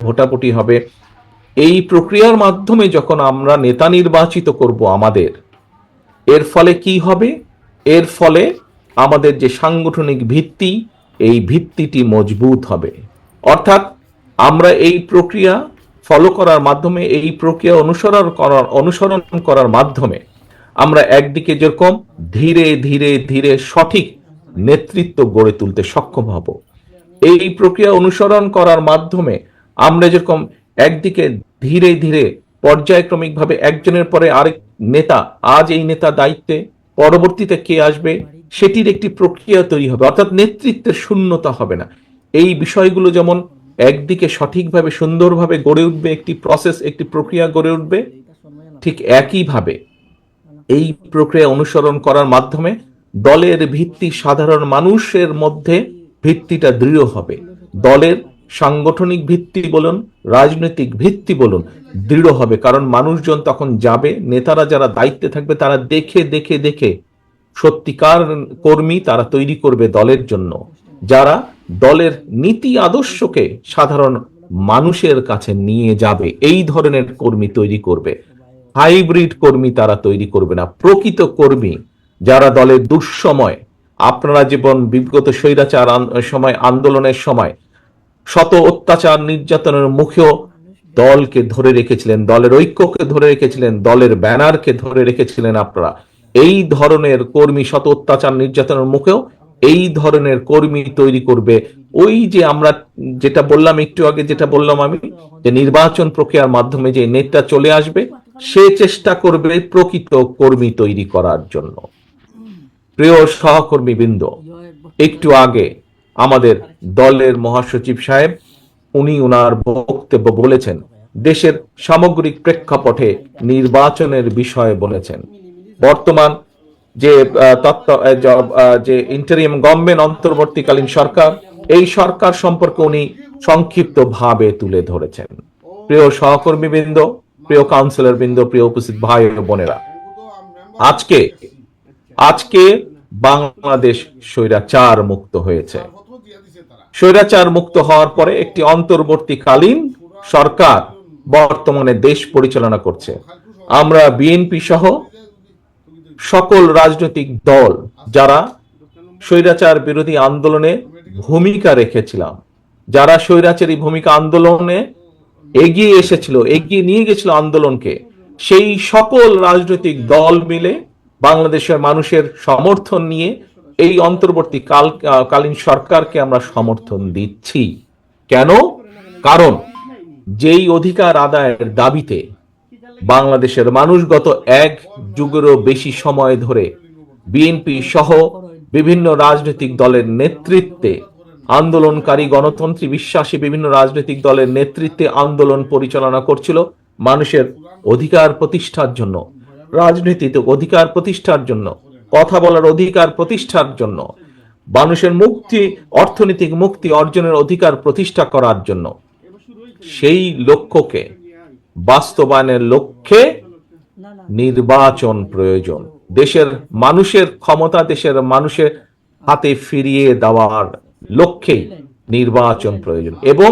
ভোটাভুটি হবে। এই প্রক্রিয়ার মাধ্যমে যখন আমরা নেতা নির্বাচিত করব আমাদের, এর ফলে কি হবে? এর ফলে আমাদের যে সাংগঠনিক ভিত্তি, এই ভিত্তিটি মজবুত হবে। অর্থাৎ আমরা এই প্রক্রিয়া ফলো করার মাধ্যমে, এই প্রক্রিয়া অনুসরণ করার অনুসরণ করার মাধ্যমে আমরা একদিকে যেরকম ধীরে ধীরে ধীরে সঠিক নেতৃত্ব গড়ে তুলতে সক্ষম হব। এই প্রক্রিয়া অনুসরণ করার মাধ্যমে আমরা যেরকম একদিকে ধীরে ধীরে পর্যায়ক্রমিকভাবে একজনের পরে আরেক নেতা, আজ এই নেতা দায়িত্বে, পরবর্তীতে কে আসবে, সেটির একটি প্রক্রিয়া তৈরি হবে। অর্থাৎ নেতৃত্বের শূন্যতা হবে না। এই বিষয়গুলো যেমন একদিকে সঠিকভাবে, সুন্দরভাবে গড়ে উঠবে, একটি প্রসেস একটি প্রক্রিয়া গড়ে উঠবে, ঠিক একইভাবে এই প্রক্রিয়া অনুসরণ করার মাধ্যমে দলের ভিত্তি সাধারণ মানুষের মধ্যে ভিত্তিটা দৃঢ় হবে। দলের সাংগঠনিক ভিত্তি বলুন, রাজনৈতিক ভিত্তি বলুন, দৃঢ় হবে। কারণ মানুষজন তখন যাবে, নেতারা যারা দায়িত্বে থাকবে, তারা দেখে দেখে দেখে সত্যিকার কর্মী তারা তৈরি করবে দলের জন্য। যারা দলের নীতি আদর্শকে সাধারণ মানুষের কাছে নিয়ে যাবে, এই ধরনের কর্মী তৈরি করবে। হাইব্রিড কর্মী তারা তৈরি করবে না। প্রকৃত কর্মী যারা দলের দুঃসময়, আপনারা জীবন বিগত স্বৈরাচার সময়, আন্দোলনের সময় শত অত্যাচার নির্যাতনের মুখেও দলকে ধরে রেখেছিলেন, দলের ঐক্যকে ধরে রেখেছিলেন, দলের ব্যানারকে ধরে রেখেছিলেন আপনারা। এই ধরনের কর্মী শত অত্যাচার নির্যাতনের মুখেও এই ধরনের কর্মী তৈরি করবে। ওই যে আমরা যেটা বললাম একটু আগে, যেটা বললাম আমি, যে নির্বাচন প্রক্রিয়ার মাধ্যমে যে নেতা চলে আসবে, সে চেষ্টা করবে প্রকৃত কর্মী তৈরি করার জন্য। প্রিয় সহকর্মী বৃন্দ একটু আগে আমাদের দলের মহাসচিব সাহেব, উনি উনার বক্তব্য বলেছেন। দেশের সামগ্রিক প্রেক্ষাপটে নির্বাচনের বিষয়ে বলেছেন। বর্তমান যে তত্ত্ব যে ইন্টারিয়াম গভর্নমেন্ট অন্তর্বর্তীকালীন সরকার, এই সরকার সম্পর্কে উনি সংক্ষিপ্ত ভাবে তুলে ধরেছেন। প্রিয় সহকর্মী বৃন্দ প্রিয় কাউন্সিলর বৃন্দ প্রিয় উপস্থিত ভাই বোনেরা, আজকে আজকে বাংলাদেশ স্বৈরাচার মুক্ত হয়েছে। স্বৈরাচার মুক্ত হওয়ার পরে একটি অন্তর্বর্তীকালীন সরকার বর্তমানে দেশ পরিচালনা করছে। আমরা বিএনপি সহ সকল রাজনৈতিক দল যারা স্বৈরাচার বিরোধী আন্দোলনে ভূমিকা রেখেছিলাম, যারা স্বৈরাচারী ভূমিকা আন্দোলনে এগিয়ে এসেছিল, এগিয়ে নিয়ে গেছিল আন্দোলনকে, সেই সকল রাজনৈতিক দল মিলে বাংলাদেশের মানুষের সমর্থন নিয়ে এই অন্তর্বর্তী কাল কালীন সরকারকে আমরা সমর্থন দিচ্ছি। কেন? কারণ যেই অধিকার আদায়ের দাবিতে বাংলাদেশের মানুষ গত এক যুগেরও বেশি সময় ধরে বিএনপি সহ বিভিন্ন রাজনৈতিক দলের নেতৃত্বে আন্দোলনকারী গণতন্ত্রী বিশ্বাসী বিভিন্ন রাজনৈতিক দলের নেতৃত্বে আন্দোলন পরিচালনা করছিল মানুষের অধিকার প্রতিষ্ঠার জন্য রাজনীতিতে অধিকার প্রতিষ্ঠার জন্য। কথা বলার অধিকার প্রতিষ্ঠার জন্য, মানুষের মুক্তি, অর্থনৈতিক মুক্তি অর্জনের অধিকার প্রতিষ্ঠা করার জন্য। সেই লক্ষ্যকে, বাস্তবায়নের লক্ষ্যে নির্বাচন প্রয়োজন। দেশের মানুষের ক্ষমতা, দেশের মানুষের হাতে ফিরিয়ে দেওয়ার লক্ষ্যেই নির্বাচন প্রয়োজন এবং